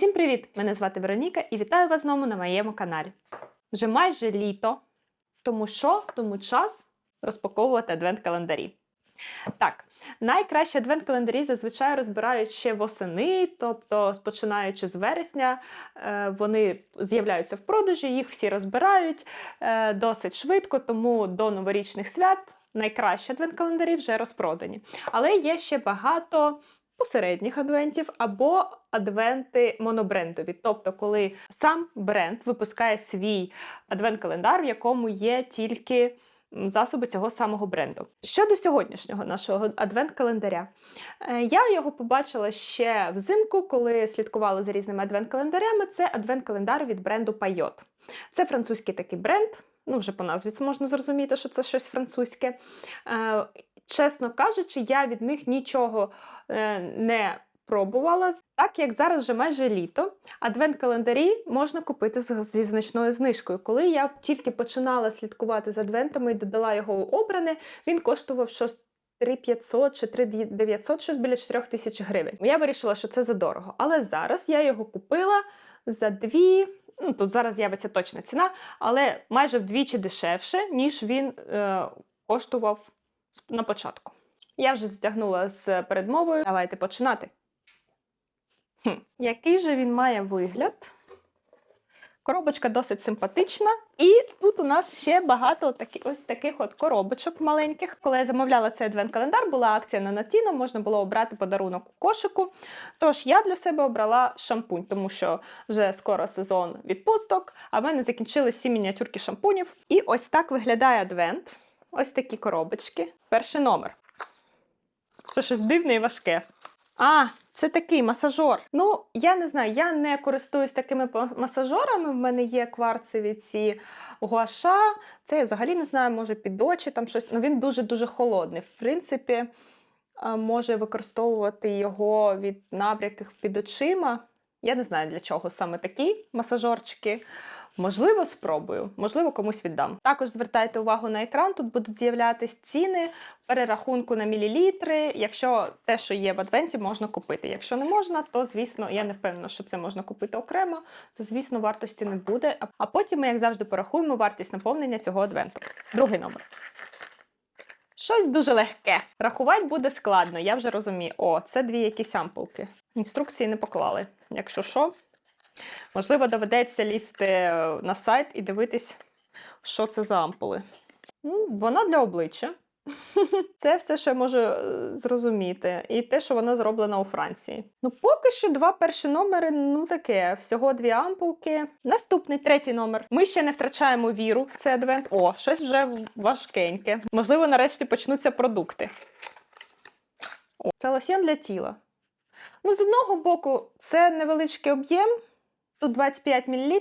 Всім привіт! Мене звати Вероніка і вітаю вас знову на моєму каналі. Вже майже літо, тому що тому час розпаковувати адвент-календарі. Так, найкращі адвент-календарі зазвичай розбирають ще восени, тобто, починаючи з вересня, е, вони з'являються в продажі, їх всі розбирають е, досить швидко, тому до новорічних свят найкращі адвент-календарі вже розпродані. Але є ще багато посередніх адвентів або адвенти монобрендові. Тобто, коли сам бренд випускає свій адвент-календар, в якому є тільки засоби цього самого бренду. Щодо сьогоднішнього нашого адвент-календаря, е, я його побачила ще взимку, коли слідкувала за різними адвент-календарями. Це адвент-календар від бренду Payot. Це французький такий бренд. Ну, вже по назві це можна зрозуміти, що це щось французьке. Чесно кажучи, я від них нічого е, не пробувала, так як зараз вже майже літо. Адвент-календарі можна купити зі значною знижкою. Коли я тільки починала слідкувати за адвентами і додала його у обране, він коштував щось 3500 чи 3900, щось біля 4000 гривень. Я вирішила, що це задорого. Але зараз я його купила за дві. Ну, тут зараз з'явиться точна ціна, але майже вдвічі дешевше, ніж він е, коштував на початку. Я вже стягнула з передмовою. Давайте починати. Хм. Який же він має вигляд? Коробочка досить симпатична. І тут у нас ще багато такі, ось таких от коробочок маленьких. Коли я замовляла цей адвент-календар, була акція на Натіно, можна було обрати подарунок у кошику. Тож я для себе обрала шампунь, тому що вже скоро сезон відпусток, а в мене закінчились всі мініатюрки шампунів. І ось так виглядає адвент. Ось такі коробочки. Перший номер. Це щось дивне і важке. А, це такий масажор. Ну, я не знаю, я не користуюсь такими масажорами. В мене є кварцеві ці гуаша. Це я взагалі не знаю, може під очі там щось. Ну він дуже-дуже холодний. В принципі, може використовувати його від набряків під очима. Я не знаю для чого саме такі масажорчики. Можливо, спробую, можливо, комусь віддам. Також звертайте увагу на екран, тут будуть з'являтись ціни перерахунку на мілілітри. Якщо те, що є в адвенті, можна купити. Якщо не можна, то звісно, я не впевнена, що це можна купити окремо, то звісно вартості не буде. А потім ми, як завжди, порахуємо вартість наповнення цього адвенту. Другий номер. Щось дуже легке. Рахувати буде складно, я вже розумію. О, це дві якісь ампулки. Інструкції не поклали. Якщо що, можливо, доведеться лізти е, на сайт і дивитись, що це за ампули. Ну, Вона для обличчя. Це все, що я можу е, зрозуміти. І те, що вона зроблена у Франції. Ну, поки що два перші номери, ну таке, всього дві ампулки. Наступний третій номер. Ми ще не втрачаємо віру в цей адвент. О, щось вже важкеньке. Можливо, нарешті почнуться продукти. О, це лосьон для тіла. Ну, з одного боку, це невеличкий об'єм, тут 25 мл.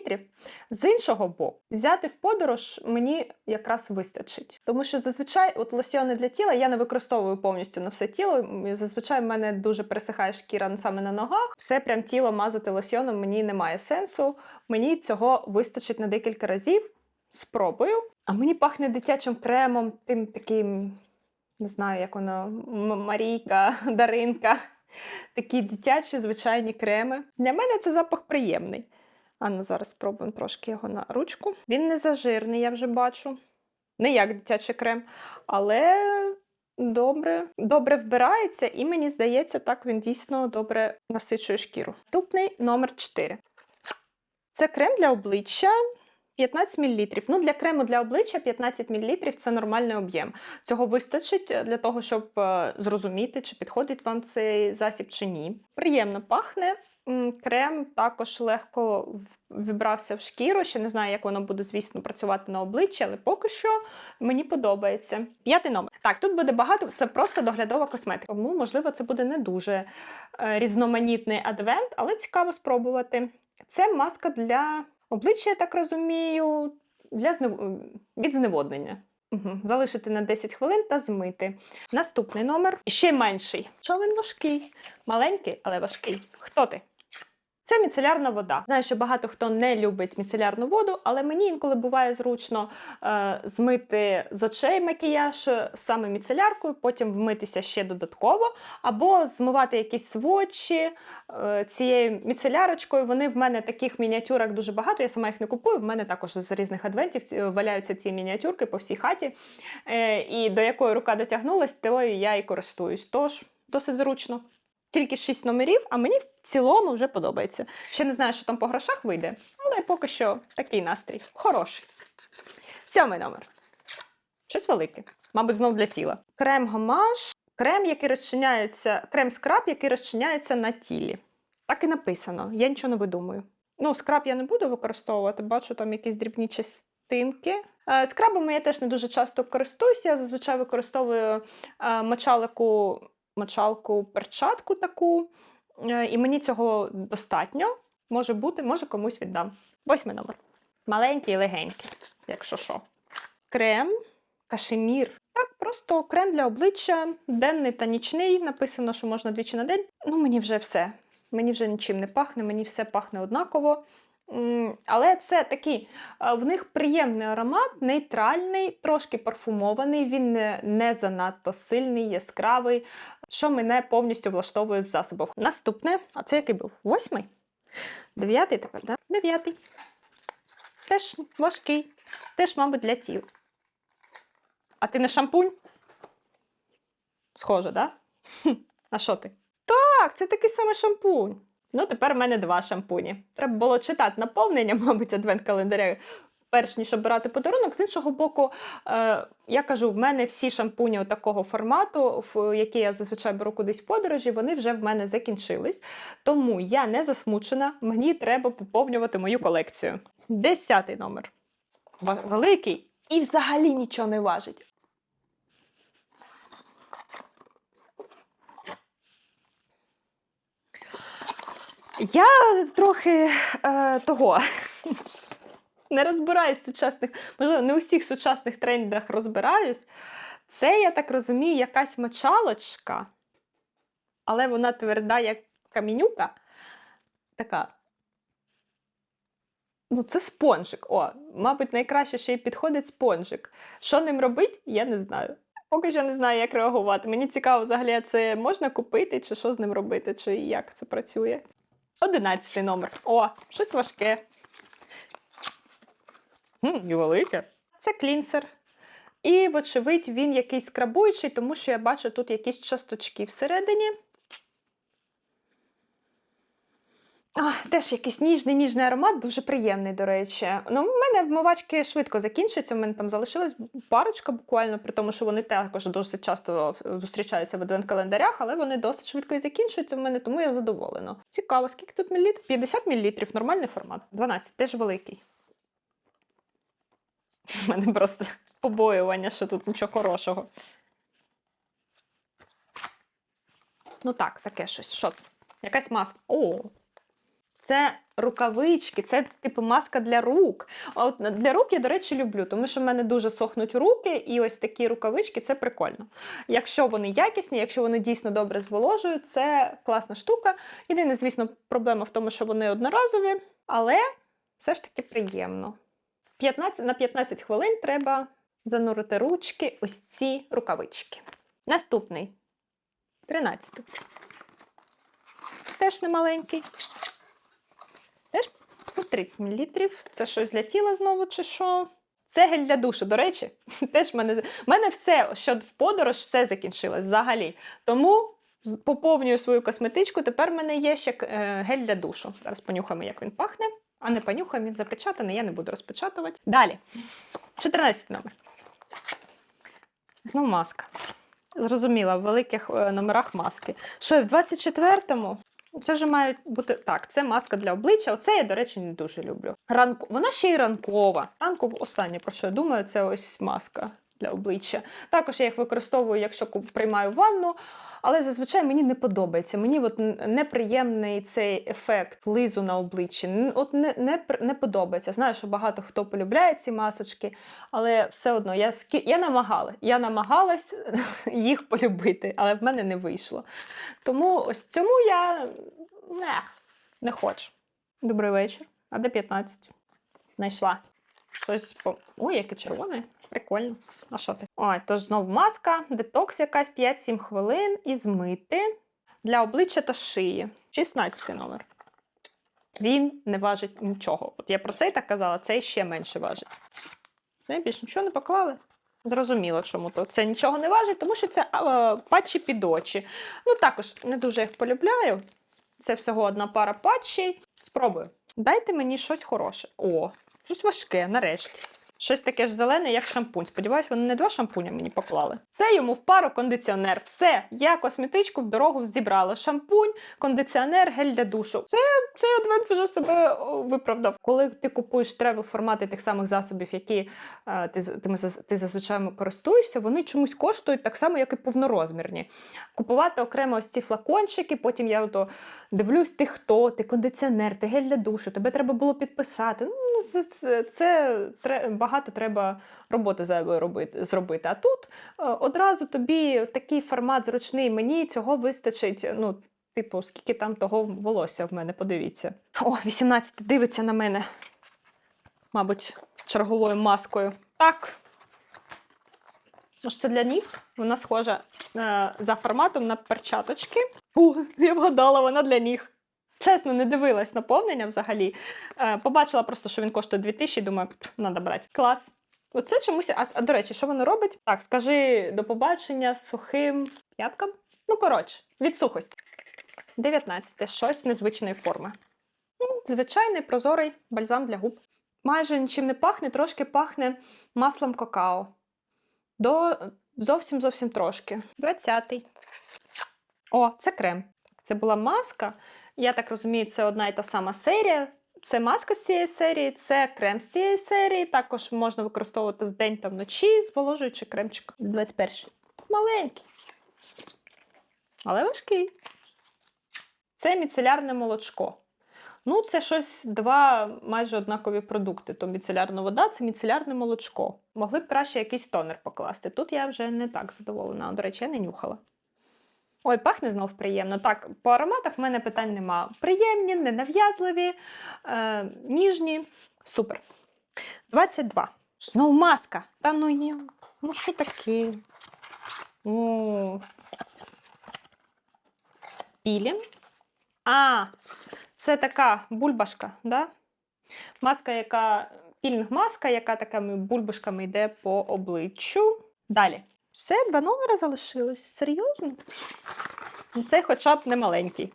З іншого боку, взяти в подорож мені якраз вистачить. Тому що зазвичай от лосьони для тіла я не використовую повністю на все тіло. Зазвичай в мене дуже пересихає шкіра саме на ногах. Все прям тіло мазати лосьоном мені немає сенсу. Мені цього вистачить на декілька разів. Спробую. А мені пахне дитячим кремом, тим таким, не знаю, як воно, Марійка, Даринка. Такі дитячі звичайні креми. Для мене це запах приємний. А зараз спробуємо трошки його на ручку. Він не зажирний, я вже бачу. Не як дитячий крем, але добре, добре вбирається, і мені здається, так він дійсно добре насичує шкіру. Наступний номер 4. Це крем для обличчя. 15 мл. Ну, для крему для обличчя 15 мл це нормальний об'єм. Цього вистачить для того, щоб е, зрозуміти, чи підходить вам цей засіб чи ні. Приємно пахне. Крем також легко вібрався в шкіру. Ще не знаю, як воно буде, звісно, працювати на обличчі, але поки що мені подобається. П'ятий номер. Так, тут буде багато, це просто доглядова косметика. Тому, можливо, це буде не дуже е, різноманітний адвент, але цікаво спробувати. Це маска для обличчя, я так розумію, для знев... від зневоднення. Угу. Залишити на 10 хвилин та змити. Наступний номер ще менший. Човен важкий? Маленький, але важкий. Хто ти? Це міцелярна вода. Знаю, що багато хто не любить міцелярну воду, але мені інколи буває зручно е, змити з очей макіяж е, саме міцеляркою, потім вмитися ще додатково, або змивати якісь свочі е, цією міцелярочкою. Вони в мене таких мініатюрок дуже багато. Я сама їх не купую. В мене також з різних адвентів е, валяються ці мініатюрки по всій хаті. Е, і до якої рука дотягнулась, тою я і користуюсь. Тож досить зручно. Тільки 6 номерів, а мені в цілому вже подобається. Ще не знаю, що там по грошах вийде, але поки що такий настрій. Хороший. Сьомий номер. Щось велике. Мабуть, знов для тіла. Крем гамаш, крем, який розчиняється, крем скраб, який розчиняється на тілі. Так і написано. Я нічого не видумую. Ну, скраб я не буду використовувати, бачу там якісь дрібні частинки. Е, Скрабами я теж не дуже часто користуюся. Я зазвичай використовую е, мочалику, мочалку, перчатку таку. Е, І мені цього достатньо. Може бути, може комусь віддам. Восьмий номер. Маленький і легенький, якщо що. Крем, кашемір. Так, просто крем для обличчя, денний та нічний. Написано, що можна двічі на день. Ну, мені вже все. Мені вже нічим не пахне, мені все пахне однаково. Але це такий, е, в них приємний аромат, нейтральний, трошки парфумований, він не, занадто сильний, яскравий, що мене повністю влаштовує в засобах. Наступне, а це який був? Восьмий? Дев'ятий тепер, так? Дев'ятий. Теж важкий, теж, мабуть, для тіла. А ти не шампунь? Схоже, так? Да? А що ти? Так, це такий самий шампунь. Ну, тепер в мене два шампуні. Треба було читати наповнення, мабуть, адвент-календаря, перш ніж обирати подарунок. З іншого боку, е, я кажу, в мене всі шампуні такого формату, в які я зазвичай беру кудись в подорожі, вони вже в мене закінчились. Тому я не засмучена, мені треба поповнювати мою колекцію. Десятий номер. Великий і взагалі нічого не важить. Я трохи е, того не розбираюсь в сучасних, можливо, не у всіх сучасних трендах розбираюсь. Це, я так розумію, якась мочалочка, але вона тверда, як камінюка. Така. Ну, це спонжик. О, мабуть, найкраще ще й підходить спонжик. Що ним робить, я не знаю. Поки що не знаю, як реагувати. Мені цікаво, взагалі, це можна купити, чи що з ним робити, чи як це працює. Одинадцятий номер. О, щось важке. Хм, і велике. Це клінсер. І, вочевидь, він якийсь скрабуючий, тому що я бачу тут якісь часточки всередині. Теж якийсь ніжний ніжний аромат, дуже приємний, до речі. Ну, в мене вмивачки швидко закінчуються. У мене там залишилась парочка буквально, при тому, що вони також досить часто зустрічаються в адвент-календарях, але вони досить швидко і закінчуються в мене, тому я задоволена. Цікаво, скільки тут мілілітрів? 50 мл, нормальний формат. 12, теж великий. У мене просто побоювання, що тут нічого хорошого. Ну так, таке щось. Що це? Якась маска. О! Це рукавички, це типу маска для рук. От для рук я, до речі, люблю, тому що в мене дуже сохнуть руки, і ось такі рукавички це прикольно. Якщо вони якісні, якщо вони дійсно добре зволожують, це класна штука. Єдине, звісно, проблема в тому, що вони одноразові, але все ж таки приємно. 15, на 15 хвилин треба занурити ручки ось ці рукавички. Наступний 13. Теж немаленький. Теж це 30 мл. Це щось для тіла знову чи що. Це гель для душу, до речі, теж в мене, в мене все, що в подорож, все закінчилось взагалі. Тому поповнюю свою косметичку. Тепер в мене є ще е, гель для душу. Зараз понюхаємо, як він пахне. А не понюхаємо, він запечатаний, я не буду розпечатувати. Далі. 14 номер. Знову маска. Зрозуміла, в великих е, номерах маски. Що, в 24-му? Це вже має бути так. Це маска для обличчя. Оце я, до речі, не дуже люблю. Ранку... Вона ще й ранкова. Ранку останнє, про що я думаю, це ось маска для обличчя. Також я їх використовую, якщо приймаю ванну, але зазвичай мені не подобається. Мені от неприємний цей ефект лизу на обличчі. От не, не, не подобається. Знаю, що багато хто полюбляє ці масочки, але все одно я, я намагала. Я намагалась їх полюбити, але в мене не вийшло. Тому ось цьому я не, не хочу. Добрий вечір. А де 15? Знайшла. Щось по. Ой, яке червоне. Прикольно. А що ти? Ой, тож знов маска, детокс якась 5-7 хвилин і змити для обличчя та шиї. 16 номер. Він не важить нічого. От я про цей так казала, цей ще менше важить. Ми більше нічого не поклали. Зрозуміло, чому то це нічого не важить, тому що це а, патчі під очі. Ну, також не дуже їх полюбляю. Це всього одна пара патчей. Спробую. Дайте мені щось хороше. О, щось важке, нарешті. Щось таке ж зелене, як шампунь. Сподіваюсь, вони не два шампуня мені поклали. Це йому в пару кондиціонер. Все, я косметичку в дорогу зібрала. Шампунь, кондиціонер, гель для душу. Це цей адвент вже себе виправдав. Коли ти купуєш тревел формати тих самих засобів, які е, ти, заз- ти зазвичай користуєшся, вони чомусь коштують так само, як і повнорозмірні. Купувати окремо ось ці флакончики, потім я ото дивлюсь, ти хто, ти кондиціонер, ти гель для душу, тебе треба було підписати. Ну, це, це, це тре- багато треба роботи зайвої робити, зробити. А тут е, одразу тобі такий формат зручний, мені цього вистачить. Ну, типу, скільки там того волосся в мене, подивіться. О, 18 дивиться на мене. Мабуть, черговою маскою. Так. Може, це для ніг? Вона схожа е, за форматом на перчаточки. О, я вгадала, вона для ніг. Чесно, не дивилась наповнення взагалі. Е, побачила просто, що він коштує 2000, думаю, треба брати. Клас. Оце чомусь. А, а до речі, що воно робить? Так, скажи до побачення сухим п'яткам. Ну, коротше, від сухості. 19. Щось незвичної форми. Звичайний прозорий бальзам для губ. Майже нічим не пахне, трошки пахне маслом какао. До зовсім зовсім трошки. 20. О, це крем. Це була маска. Я так розумію, це одна і та сама серія. Це маска з цієї серії, це крем з цієї серії. Також можна використовувати вдень та вночі, зволожуючи кремчик. 21. Маленький. Але важкий. Це міцелярне молочко. Ну, це щось два майже однакові продукти. То міцелярна вода, це міцелярне молочко. Могли б краще якийсь тонер покласти. Тут я вже не так задоволена. До речі, я не нюхала. Ой, пахне знов приємно. Так, по ароматах в мене питань нема. Приємні, ненав'язливі, е, ніжні. Супер. 22. Знов маска. Та ну ні. Ну що таке? О. Пілінг. А, це така бульбашка, да? Маска, яка пілінг-маска, яка такими бульбашками йде по обличчю. Далі. Все, два номери залишилось. Серйозно? Ну, Цей хоча б не маленький.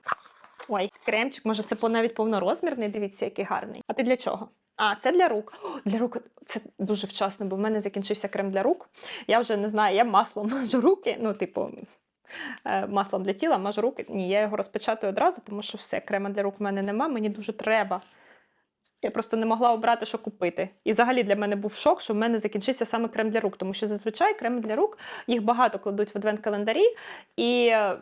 Ой, кремчик, може, це навіть повнорозмірний, дивіться, який гарний. А ти для чого? А, це для рук. О, для рук це дуже вчасно, бо в мене закінчився крем для рук. Я вже не знаю, я маслом мажу руки. Ну, типу, е, маслом для тіла мажу руки. Ні, я його розпечатаю одразу, тому що все, крема для рук в мене нема, мені дуже треба. Я просто не могла обрати, що купити. І взагалі для мене був шок, що в мене закінчився саме крем для рук, тому що зазвичай креми для рук їх багато кладуть в адвент-календарі, і е,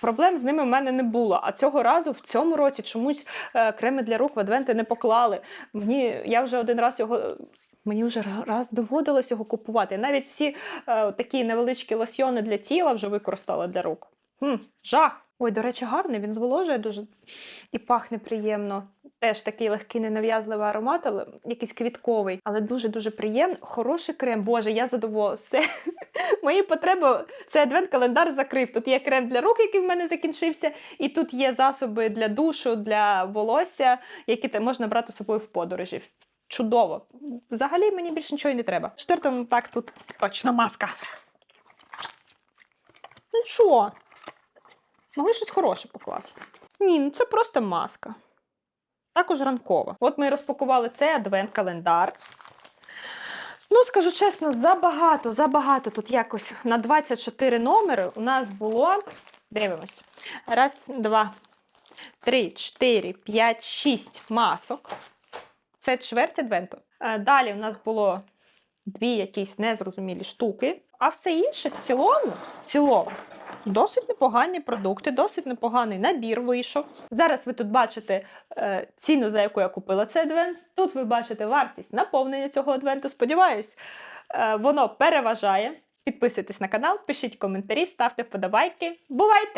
проблем з ними в мене не було. А цього разу в цьому році чомусь е, креми для рук в адвенти не поклали. Мені я вже один раз його. Мені вже раз доводилось його купувати. Навіть всі е, такі невеличкі лосьйони для тіла вже використала для рук. Хм, жах. Ой, до речі, гарний, він зволожує дуже і пахне приємно. Теж такий легкий ненав'язливий аромат, але якийсь квітковий, але дуже-дуже приємний. Хороший крем. Боже, я задоволена. Все. Мої потреби. Це адвент-календар закрив. Тут є крем для рук, який в мене закінчився, і тут є засоби для душу, для волосся, які можна брати з собою в подорожі. Чудово. Взагалі мені більше нічого й не треба. Четвертому так тут точно маска. Ну що? Могли щось хороше покласти. Ні, ну це просто маска. Також ранкова. От ми розпакували цей адвент-календар. Ну, скажу чесно, забагато, забагато тут якось на 24 номери у нас було. Дивимось. Раз, два, три, чотири, п'ять, шість масок. Це чверть адвенту. Е, Далі у нас було дві якісь незрозумілі штуки. А все інше в цілому, в цілому, досить непогані продукти, досить непоганий набір вийшов. Зараз ви тут бачите е, ціну, за яку я купила цей адвент. Тут ви бачите вартість наповнення цього адвенту. Сподіваюсь, е, воно переважає. Підписуйтесь на канал, пишіть коментарі, ставте вподобайки. Бувайте!